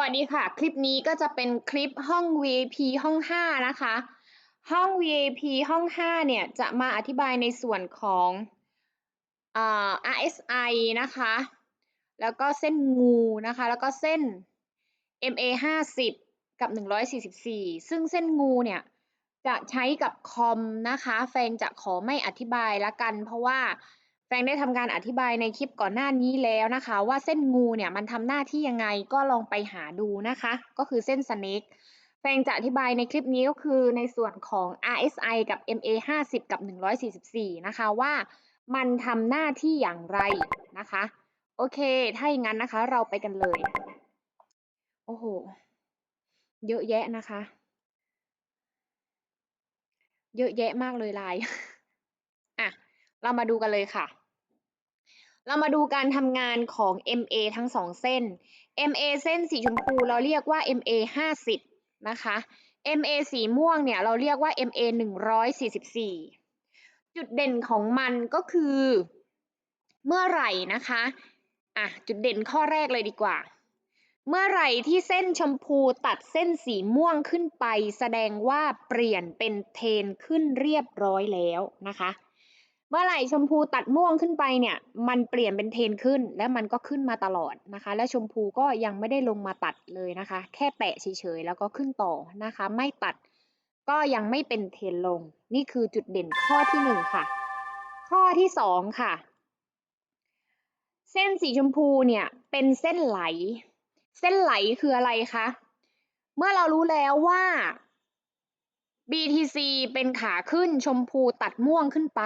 วัสดีค่ะ คลิปนี้ก็จะเป็นคลิปห้อง VIP ห้อง 5 นะคะ ห้อง VIP ห้อง 5 เนี่ย จะมาอธิบายในส่วนของอ RSI นะคะ แล้วก็เส้นงูนะคะ แล้วก็เส้น MA 50 กับ 144 ซึ่งเส้นงูเนี่ย จะใช้กับคอมนะคะ แฟนจะขอไม่อธิบายละกัน เพราะว่า แฟงได้ทำการอธิบายในคลิปก่อนหน้านี้แล้วนะคะ ว่าเส้นงูเนี่ยมันทำหน้าที่ยังไงก็ลองไปหาดูนะคะ ก็คือเส้นสเนกแฟงจะอธิบายในคลิปนี้ก็คือในส่วนของ RSI กับ MA 50 กับ 144 นะคะว่ามันทำหน้าที่อย่างไรนะคะ โอเค ถ้าอย่างนั้นนะคะ เราไปกันเลย โอ้โห เยอะแยะนะคะ เยอะแยะมากเลยลาย เรามาดูกันเลยค่ะ เรามาดูการทำงานของ MA ทั้งสองเส้น MA เส้นสีชมพูเราเรียกว่า MA 50 นะคะ MA สีม่วงเนี่ยเราเรียกว่า MA 144 จุดเด่นของมันก็คือ เมื่อไหร่นะคะอะจุดเด่นข้อแรกเลยดีกว่า เมื่อไหร่ที่เส้นชมพูตัดเส้นสีม่วงขึ้นไป แสดงว่าเปลี่ยนเป็นเทนขึ้นเรียบร้อยแล้วนะคะ เมื่อไหร่ชมพูตัดม่วงขึ้นไปเนี่ย มันเปลี่ยนเป็นเทนขึ้น และมันก็ขึ้นมาตลอดนะคะ และชมพูก็ยังไม่ได้ลงมาตัดเลยนะคะ แค่แตะเฉยๆแล้วก็ขึ้นต่อนะคะ ไม่ตัดก็ยังไม่เป็นเทนลง นี่คือจุดเด่นข้อที่หนึ่งค่ะ ข้อที่สองค่ะ เส้นสีชมพูเนี่ยเป็นเส้นไหล เส้นไหลคืออะไรคะ เมื่อเรารู้แล้วว่า BTC เป็นขาขึ้นชมพูตัดม่วงขึ้นไป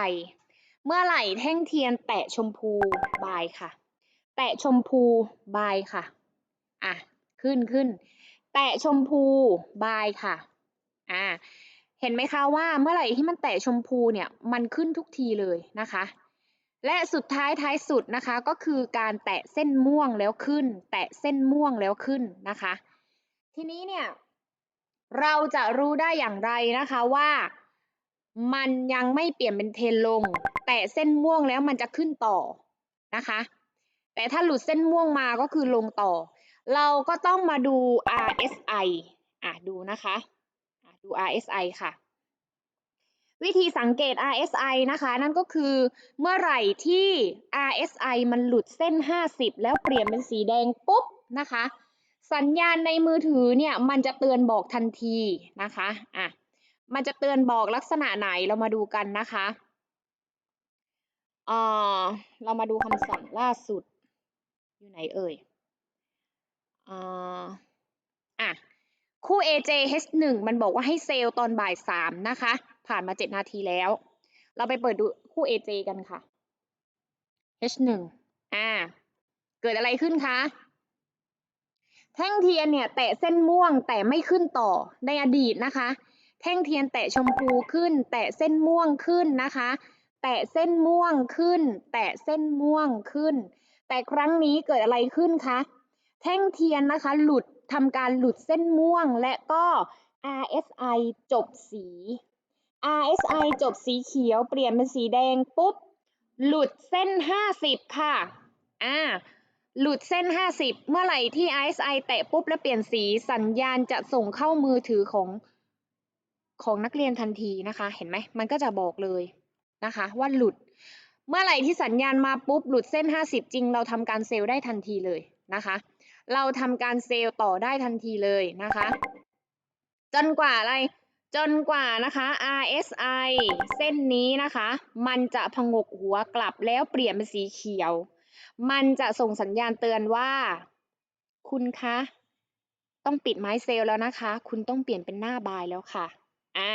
เมื่อไหร่แท่งเทียนแตะชมพูบายค่ะ แตะชมพูบายค่ะ อะ ขึ้นขึ้น แตะชมพูบายค่ะ อ่า เห็นไหมคะว่าเมื่อไหร่ที่มันแตะชมพูเนี่ยมันขึ้นทุกทีเลยนะคะ และสุดท้ายท้ายสุดนะคะก็คือการแตะเส้นม่วงแล้วขึ้น แตะเส้นม่วงแล้วขึ้นนะคะ ทีนี้เนี่ยเราจะรู้ได้อย่างไรนะคะว่ามันยังไม่เปลี่ยนเป็นเทนลง แต่เส้นม่วงแล้วมันจะขึ้นต่อนะคะ แต่ถ้าหลุดเส้นม่วงมาก็คือลงต่อ เราก็ต้องมาดู RSI อะดูนะคะะดู RSI ค่ะ วิธีสังเกต RSI นะคะ นั่นก็คือเมื่อไหร่ที่ RSI มันหลุดเส้น 50 แล้วเปลี่ยนเป็นสีแดงปุ๊บนะคะสัญญาณในมือถือเนี่ยมันจะเตือนบอกทันทีนะคะ อะ มันจะเตือนบอกลักษณะไหนเรามาดูกันนะคะ ออเรามาดูคำสั่งล่าสุด อยู่ไหนเอ่ยอ่าอะ คู่ AJH1 มันบอกว่าให้เซลล์ตอนบ่ายสามนะคะ ผ่านมาเจ็ดนาทีแล้ว เราไปเปิดดูคู่ AJ กันค่ะ H1 อ่า เกิดอะไรขึ้นคะแท่งเทียนเนี่ยแตะเส้นม่วงแต่ไม่ขึ้นต่อในอดีตนะคะ แท่งเทียนแตะชมพูขึ้น แตะเส้นม่วงขึ้นนะคะ แตะเส้นม่วงขึ้น แตะเส้นม่วงขึ้น แต่ครั้งนี้เกิดอะไรขึ้นคะแท่งเทียนนะคะหลุดทำการหลุดเส้นม่วงและก็ RSI จบสี RSI จบสีเขียวเปลี่ยนเป็นสีแดงปุ๊บหลุดเส้น 50 ค่ะ อ่า หลุดเส้น 50 เมื่อไหร่ที่ RSI แตะปุ๊บแล้วเปลี่ยนสีสัญญาณจะส่งเข้ามือถือของของนักเรียนทันทีนะคะ เห็นไหม มันก็จะบอกเลย นะคะ ว่าหลุด เมื่อไหร่ที่สัญญาณมาปุ๊บหลุดเส้น 50 จริง เราทำการเซลล์ได้ทันทีเลยนะคะ เราทำการเซลล์ต่อได้ทันทีเลยนะคะ จนกว่าอะไรจนกว่านะคะ RSI เส้นนี้นะคะ มันจะพงกหัวกลับแล้วเปลี่ยนเป็นสีเขียว มันจะส่งสัญญาณเตือนว่า คุณคะ ต้องปิดไม้เซลล์แล้วนะคะ คุณต้องเปลี่ยนเป็นหน้าบายแล้วค่ะ อ่า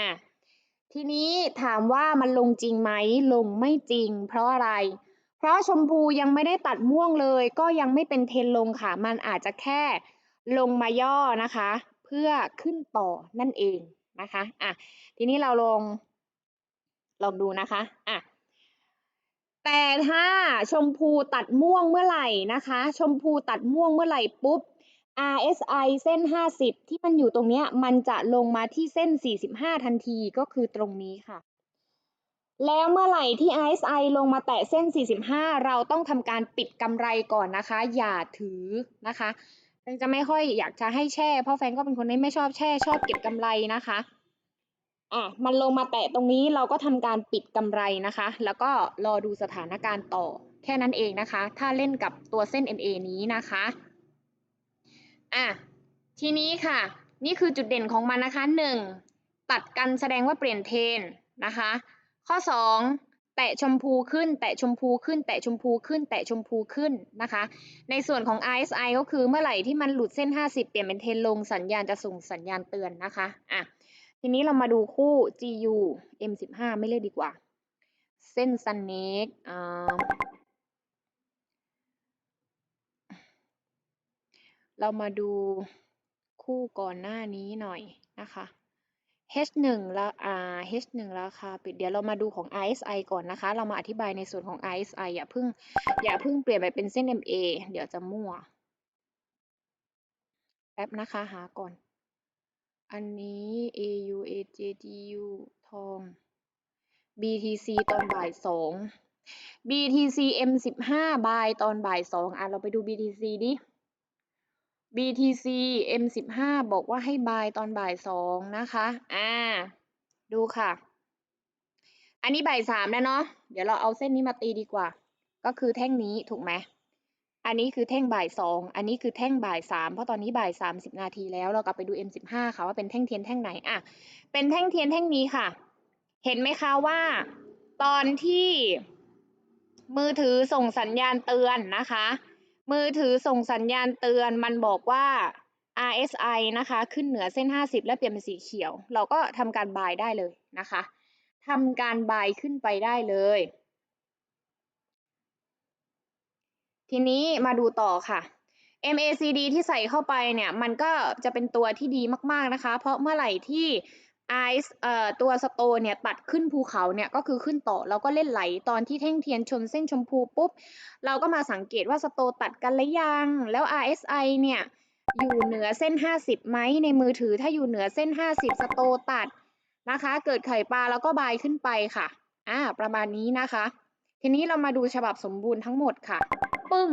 ทีนี้ถามว่ามันลงจริงไหมลงไม่จริง เพราะอะไร เพราะชมพูยังไม่ได้ตัดม่วงเลย ก็ยังไม่เป็นเทนลงค่ะ มันอาจจะแค่ลงมาย่อนะคะ เพื่อขึ้นต่อนั่นเองนะคะอะทีนี้เราลองลองดูนะคะอะแต่ถ้าชมพูตัดม่วงเมื่อไหร่นะคะ ชมพูตัดม่วงเมื่อไหร่ปุ๊บ RSI เส้น 50 ที่มันอยู่ตรงนี้มันจะลงมาที่เส้น 45 ทันทีก็คือตรงนี้ค่ะ แล้วเมื่อไหร่ที่ RSI ลงมาแตะเส้น 45 เราต้องทำการปิดกำไรก่อนนะคะ อย่าถือนะคะแฟนจะไม่ค่อยอยากจะให้แช่ เพราะแฟนก็เป็นคนที่ไม่ชอบแช่ ชอบเก็บกำไรนะคะอะมันลงมาแตะตรงนี้เราก็ทำการปิดกำไรนะคะ แล้วก็รอดูสถานการณ์ต่อ แค่นั้นเองนะคะ ถ้าเล่นกับตัวเส้น MA นี้นะคะ อะทีนี้ค่ะ นี่คือจุดเด่นของมันนะคะ 1. ตัดกันแสดงว่าเปลี่ยนเทนนะคะ ข้อ 2. แตะชมพูขึ้น แตะชมพูขึ้น แตะชมพูขึ้น แตะชมพูขึ้นนะคะ ในส่วนของ RSI ก็คือเมื่อไหร่ที่มันหลุดเส้น 50 เปลี่ยนเป็นเทนลงสัญญาณจะส่งสัญญาณเตือนนะคะอะทีนี้เรามาดูคู่ GU M15 ไม่เลือกดีกว่า เส้น Snake อ่า เรามาดูคู่ก่อนหน้านี้หน่อยนะคะ H1 แล้วอ่า H1 ราคาปิดเดี๋ยวเรามาดูของ RSI ก่อนนะคะ เรามาอธิบายในส่วนของ RSI อย่าเพิ่งอย่าเพิ่งเปลี่ยนไปเป็นเส้น MA เดี๋ยวจะมั่วแป๊บนะคะหาก่อน อันนี้ AU AJ GU ทอง BTC ตอนบ่ายสอง BTC M15 บายตอนบ่ายสองอะเราไปดู BTC ดิ BTC M15 บอกว่าให้บายตอนบ่ายสองนะคะ อ่า ดูค่ะ อันนี้บ่ายสามแล้วเนาะ เดี๋ยวเราเอาเส้นนี้มาตีดีกว่า ก็คือแท่งนี้ถูกไหม อันนี้คือแท่งบ่ายสอง อันนี้คือแท่งบ่ายสาม เพราะตอนนี้บ่ายสามสิบนาทีแล้ว เรากลับไปดู M15 ค่ะว่าเป็นแท่งเทียนแท่งไหน อะ เป็นแท่งเทียนแท่งนี้ค่ะ เห็นไหมคะว่า ตอนที่มือถือส่งสัญญาณเตือนนะคะ มือถือส่งสัญญาณเตือนมันบอกว่า RSI นะคะ ขึ้นเหนือเส้น 50 และเปลี่ยนเป็นสีเขียว เราก็ทำการบายได้เลยนะคะทำการบายขึ้นไปได้เลย ทีนี้มาดูต่อค่ะ MACD ที่ใส่เข้าไปเนี่ย มันก็จะเป็นตัวที่ดีมาก ๆ นะคะ เพราะเมื่อไหร่ที่ ice เอ่อตัวสโตเนี่ยตัดขึ้นภูเขาเนี่ยก็คือขึ้นต่อเราก็เล่นไหลตอนที่แท่งเทียนชนเส้นชมพูปุ๊บ เราก็มาสังเกตว่าสโตตัดกันหรือยัง แล้ว RSI เนี่ยอยู่เหนือเส้น 50ไหมในมือถือถ้าอยู่เหนือเส้น 50 สโตตัดนะคะ เกิดไข่ปลาแล้วก็บายขึ้นไปค่ะอ่าประมาณนี้นะคะ ทีนี้เรามาดูฉบับสมบูรณ์ทั้งหมดค่ะ ปึ้ง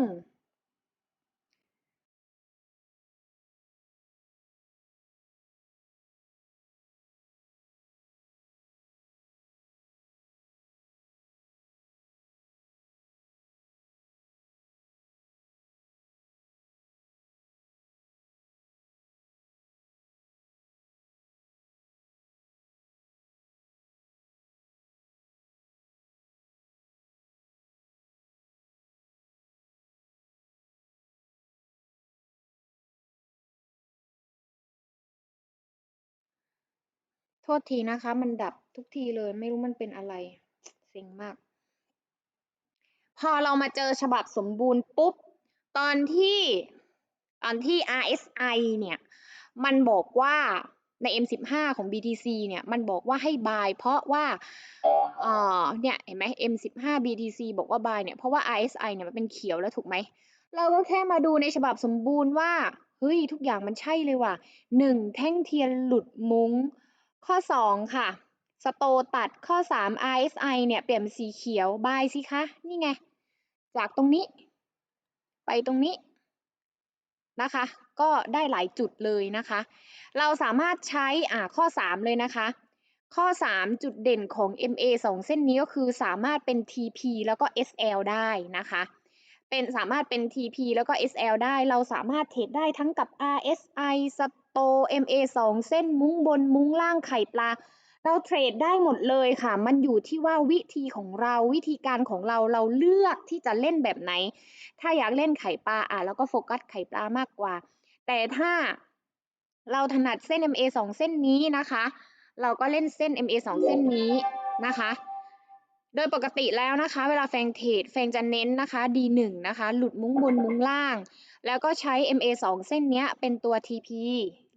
โทษทีนะคะ มันดับทุกทีเลย ไม่รู้มันเป็นอะไรเซ็งมาก พอเรามาเจอฉบับสมบูรณ์ปุ๊บ ตอนที่ตอนที่ RSI เนี่ย มันบอกว่าใน M15 ของ BTC เนี่ย มันบอกว่าให้บายเพราะว่าเอ่อเนี่ย เห็นไหม M15 BTC บอกว่าบายเนี่ย เพราะว่า RSI เนี่ย มันเป็นเขียวแล้วถูกไหม เราก็แค่มาดูในฉบับสมบูรณ์ว่า เฮ้ย ทุกอย่างมันใช่เลยว่ะหนึ่งแท่งเทียนหลุดมุง้ง ข้อ 2 ค่ะ สโตตัดข้อ 3 RSI เนี่ยเปลี่ยนเป็นสีเขียวบายสิคะ นี่ไง จากตรงนี้ ไปตรงนี้นะคะ ก็ได้หลายจุดเลยนะคะ เราสามารถใช้อ่าข้อ 3 เลยนะคะ ข้อ 3 จุดเด่นของ MA 2 เส้นนี้ก็คือสามารถเป็น TP แล้วก็ SL ได้นะคะ เป็นสามารถเป็น TP แล้วก็ SL ได้ เราสามารถเทรดได้ทั้งกับ RSI สโต โต MA 2 เส้นมุ้งบนมุ้งล่างไข่ปลา เราเทรดได้หมดเลยค่ะ มันอยู่ที่ว่าวิธีของเราวิธีการของเราเราเลือกที่จะเล่นแบบไหน ถ้าอยากเล่นไข่ปลาอะเราก็โฟกัสไข่ปลามากกว่า แต่ถ้าเราถนัดเส้น MA 2 เส้นนี้นะคะ เราก็เล่นเส้น MA 2 เส้นนี้นะคะ โดยปกติแล้วนะคะ เวลาแฟงเทรดแฟงจะเน้นนะคะ D1 นะคะ หลุดมุ้งบนมุ้งล่าง แล้วก็ใช้ MA 2 เส้นเนี้ยเป็นตัว TP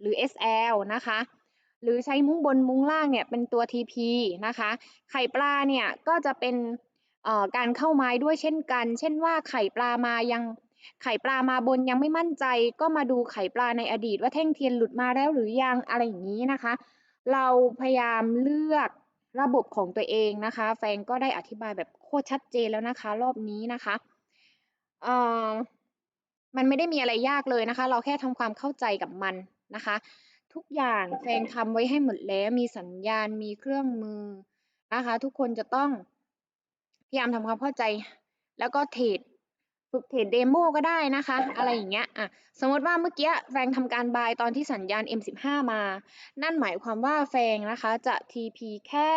หรือ SL นะคะ หรือใช้มุ้งบนมุ้งล่างเนี่ยเป็นตัว TP นะคะ ไข่ปลาเนี่ยก็จะเป็นอ่อการเข้าไม้ด้วยเช่นกัน เช่นว่าไข่ปลามายังไข่ปลามาบนยังไม่มั่นใจ ก็มาดูไข่ปลาในอดีตว่าแท่งเทียนหลุดมาแล้วหรือยังอะไรอย่างนี้นะคะ เราพยายามเลือก ระบบของตัวเองนะคะ แฟงก็ได้อธิบายแบบโคตรชัดเจนแล้วนะคะ รอบนี้นะคะเอ่อมันไม่ได้มีอะไรยากเลยนะคะ เราแค่ทำความเข้าใจกับมันนะคะ ทุกอย่างแฟงทำไว้ให้หมดแล้ว มีสัญญาณมีเครื่องมือนะคะ ทุกคนจะต้องพยายามทำความเข้าใจ แล้วก็เทรด ฝึกเทรดเดโมก็ได้นะคะ อะไรอย่างเงี้ยอะสมมติว่าเมื่อกี้แฟงทำการบายตอนที่สัญญาณ M15 มา นั่นหมายความว่าแฟงนะคะจะ TP แค่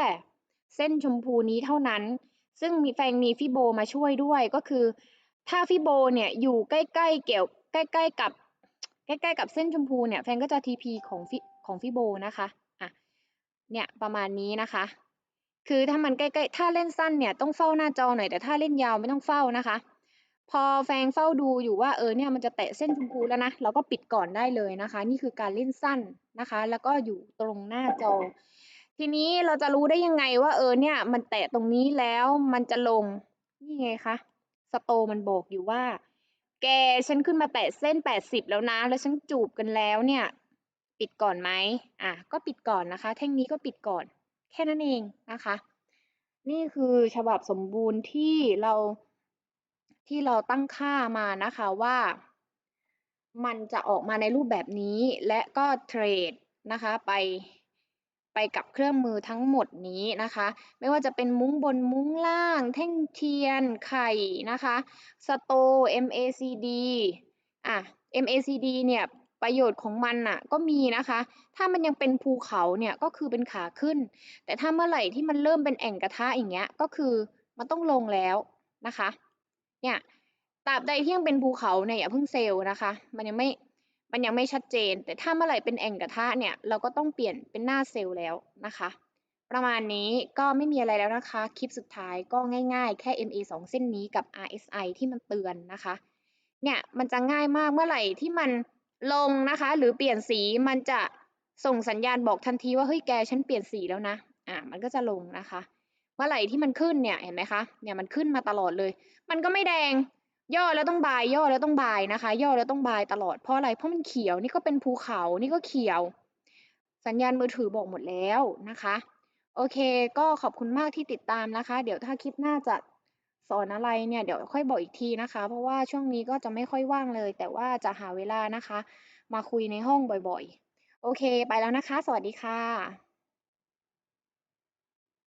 เส้นชมพูนี้เท่านั้น ซึ่งมีแฟงมีฟิโบมาช่วยด้วยก็คือ ถ้าฟิโบเนี่ยอยู่ใกล้ๆเกี่ยวใกล้ๆกับใกล้ๆกับเส้นชมพูเนี่ยแฟนก็จะ TP ของฟิของฟิโบนะคะอะเนี่ยประมาณนี้นะคะคือถ้ามันใกล้ๆ ถ้าเล่นสั้นเนี่ยต้องเฝ้าหน้าจอหน่อย แต่ถ้าเล่นยาวไม่ต้องเฝ้านะคะ พอแฟงเฝ้าดูอยู่ว่าเออเนี่ยมันจะแตะเส้นชมพูแล้วนะ เราก็ปิดก่อนได้เลยนะคะ นี่คือการเล่นสั้นนะคะ แล้วก็อยู่ตรงหน้าจอ ทีนี้เราจะรู้ได้ยังไงว่าเออเนี่ยมันแตะตรงนี้แล้วมันจะลงนี่ไงคะสโตมันบอกอยู่ว่า แกฉันขึ้นมาแตะเส้น 80 แล้วนะ แล้วฉันจูบกันแล้วเนี่ย ปิดก่อนไหมอะก็ปิดก่อนนะคะ แท่งนี้ก็ปิดก่อน แค่นั้นเองนะคะ นี่คือฉบับสมบูรณ์ที่เรา ที่เราตั้งค่ามานะคะว่า มันจะออกมาในรูปแบบนี้และก็เทรดนะคะไปไปกับเครื่องมือทั้งหมดนี้นะคะ ไม่ว่าจะเป็นมุ้งบนมุ้งล่าง แท่งเทียนไข่นะคะสโต MACD อะ MACD เนี่ยประโยชน์ของมันน่ะก็มีนะคะ ถ้ามันยังเป็นภูเขาเนี่ยก็คือเป็นขาขึ้น แต่ถ้าเมื่อไหร่ที่มันเริ่มเป็นแอ่งกระทะอย่างเงี้ยก็คือมันต้องลงแล้วนะคะ เนี่ยตราบใดที่ยังเป็นภูเขาเนี่ยอย่าเพิ่งเซลล์นะคะ มันยังไม่มันยังไม่ชัดเจน แต่ถ้าเมื่อไหร่เป็นแอ่งกระทะเนี่ยเราก็ต้องเปลี่ยนเป็นหน้าเซลล์แล้วนะคะ ประมาณนี้ก็ไม่มีอะไรแล้วนะคะ คลิปสุดท้ายก็ง่ายๆ แค่ MA 2 เส้นนี้กับ RSI ที่มันเตือนนะคะ เนี่ยมันจะง่ายมากเมื่อไหร่ที่มันลงนะคะ หรือเปลี่ยนสีมันจะส่งสัญญาณบอกทันทีว่าเฮ้ยแกฉันเปลี่ยนสีแล้วนะ อะมันก็จะลงนะคะ มื่อไหร่ที่มันขึ้นเนี่ยเห็นไหมคะเนี่ยมันขึ้นมาตลอดเลย มันก็ไม่แดงย่อแล้วต้องบายย่อแล้วต้องบายนะคะ ย่อแล้วต้องบายตลอดเพราะอะไรเพราะมันเขียวนี่ก็เป็นภูเขานี่ก็เขียว สัญญาณมือถือบอกหมดแล้วนะคะ โอเค ก็ขอบคุณมากที่ติดตามนะคะ เดี๋ยวถ้าคลิปหน้าจะสอนอะไรเนี่ยเดี๋ยวค่อยบอกอีกทีนะคะ เพราะว่าช่วงนี้ก็จะไม่ค่อยว่างเลย แต่ว่าจะหาเวลานะคะ มาคุยในห้องบ่อยๆ โอเค ไปแล้วนะคะ สวัสดีค่ะ